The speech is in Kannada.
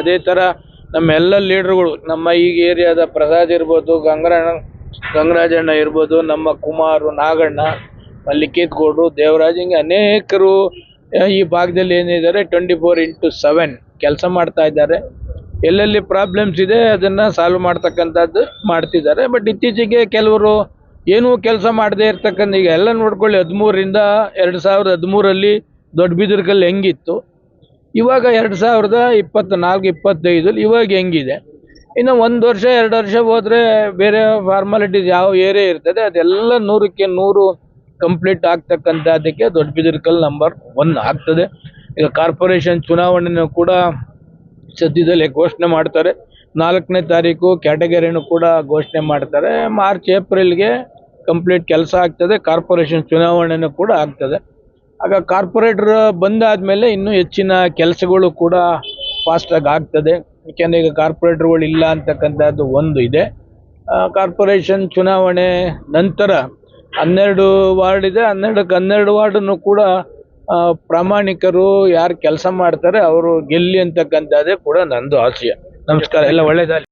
ಅದೇ ಥರ ನಮ್ಮ ಎಲ್ಲ ಲೀಡರ್ಗಳು, ನಮ್ಮ ಈಗ ಏರಿಯಾದ ಪ್ರಸಾದ್ ಇರ್ಬೋದು ಗಂಗರಣ್ಣ ಗಂಗರಾಜಣ್ಣ ಇರ್ಬೋದು, ನಮ್ಮ ಕುಮಾರ್, ನಾಗಣ್ಣ, ಮಲ್ಲಿಕೇತ್ ಗೌಡ್ರು, ದೇವರಾಜ್, ಹಿಂಗೆ ಅನೇಕರು ಈ ಭಾಗದಲ್ಲಿ ಏನಿದ್ದಾರೆ ಟ್ವೆಂಟಿ ಫೋರ್ ಇಂಟು ಸೆವೆನ್ ಕೆಲಸ ಮಾಡ್ತಾ ಇದ್ದಾರೆ. ಎಲ್ಲೆಲ್ಲಿ ಪ್ರಾಬ್ಲಮ್ಸ್ ಇದೆ, ಅದನ್ನ ಸಾಲ್ವ್ ಮಾಡ್ತಕ್ಕಂಥದ್ದು ಮಾಡ್ತಿದ್ದಾರೆ. ಬಟ್ ಇತ್ತೀಚೆಗೆ ಕೆಲವರು ಏನೂ ಕೆಲಸ ಮಾಡದೇ ಇರ್ತಕ್ಕಂಥ, ಈಗ ಎಲ್ಲ ನೋಡ್ಕೊಳ್ಳಿ, ಹದಿಮೂರರಿಂದ ಎರಡು ಸಾವಿರದ ಹದಿಮೂರಲ್ಲಿ ದೊಡ್ಡ ಬಿದಿರ್ಕಲ್ಲಿ ಹೆಂಗಿತ್ತು. ಇವಾಗ ಎರಡು ಸಾವಿರದ ಇಪ್ಪತ್ತ್ನಾಲ್ಕು ಇಪ್ಪತ್ತೈದಲ್ಲಿ ಇವಾಗ ಹೆಂಗಿದೆ? ಇನ್ನು ಒಂದು ವರ್ಷ, ಎರಡು ವರ್ಷ ಹೋದರೆ ಬೇರೆ ಫಾರ್ಮಾಲಿಟೀಸ್ ಯಾವ ಏರಿಯಾ ಇರ್ತದೆ, ಅದೆಲ್ಲ ನೂರಕ್ಕೆ ನೂರು ಕಂಪ್ಲೀಟ್ ಆಗ್ತಕ್ಕಂಥದ್ದಕ್ಕೆ ದೊಡ್ಡ ಬಿದಿರ್ಕಲ್ ನಂಬರ್ ಒನ್ ಆಗ್ತದೆ. ಈಗ ಕಾರ್ಪೊರೇಷನ್ ಚುನಾವಣೆನೂ ಕೂಡ ಸದ್ಯದಲ್ಲೇ ಘೋಷಣೆ ಮಾಡ್ತಾರೆ. ನಾಲ್ಕನೇ ತಾರೀಕು ಕ್ಯಾಟಗರಿನೂ ಕೂಡ ಘೋಷಣೆ ಮಾಡ್ತಾರೆ. ಮಾರ್ಚ್, ಏಪ್ರಿಲ್ಗೆ ಕಂಪ್ಲೀಟ್ ಕೆಲಸ ಆಗ್ತದೆ. ಕಾರ್ಪೊರೇಷನ್ ಚುನಾವಣೆನೂ ಕೂಡ ಆಗ್ತದೆ. ಆಗ ಕಾರ್ಪೊರೇಟರ್ ಬಂದಾದ್ಮೇಲೆ ಇನ್ನೂ ಹೆಚ್ಚಿನ ಕೆಲಸಗಳು ಕೂಡ ಫಾಸ್ಟಾಗಿ ಆಗ್ತದೆ. ಯಾಕೆಂದರೆ ಈಗ ಕಾರ್ಪೊರೇಟರ್ಗಳು ಇಲ್ಲ ಅಂತಕ್ಕಂಥದ್ದು ಒಂದು ಇದೆ. ಕಾರ್ಪೊರೇಷನ್ ಚುನಾವಣೆ ನಂತರ ಹನ್ನೆರಡು ವಾರ್ಡ್ ಇದೆ. ಹನ್ನೆರಡಕ್ಕೆ ಹನ್ನೆರಡು ವಾರ್ಡನ್ನು ಕೂಡ ಪ್ರಾಮಾಣಿಕರು ಯಾರು ಕೆಲಸ ಮಾಡ್ತಾರೆ, ಅವರು ಗೆಲ್ಲಿ ಅಂತಕ್ಕಂಥದ್ದೇ ಕೂಡ ನಂದು ಆಶಯ. ನಮಸ್ಕಾರ, ಎಲ್ಲ ಒಳ್ಳೇದಾಗಲಿ.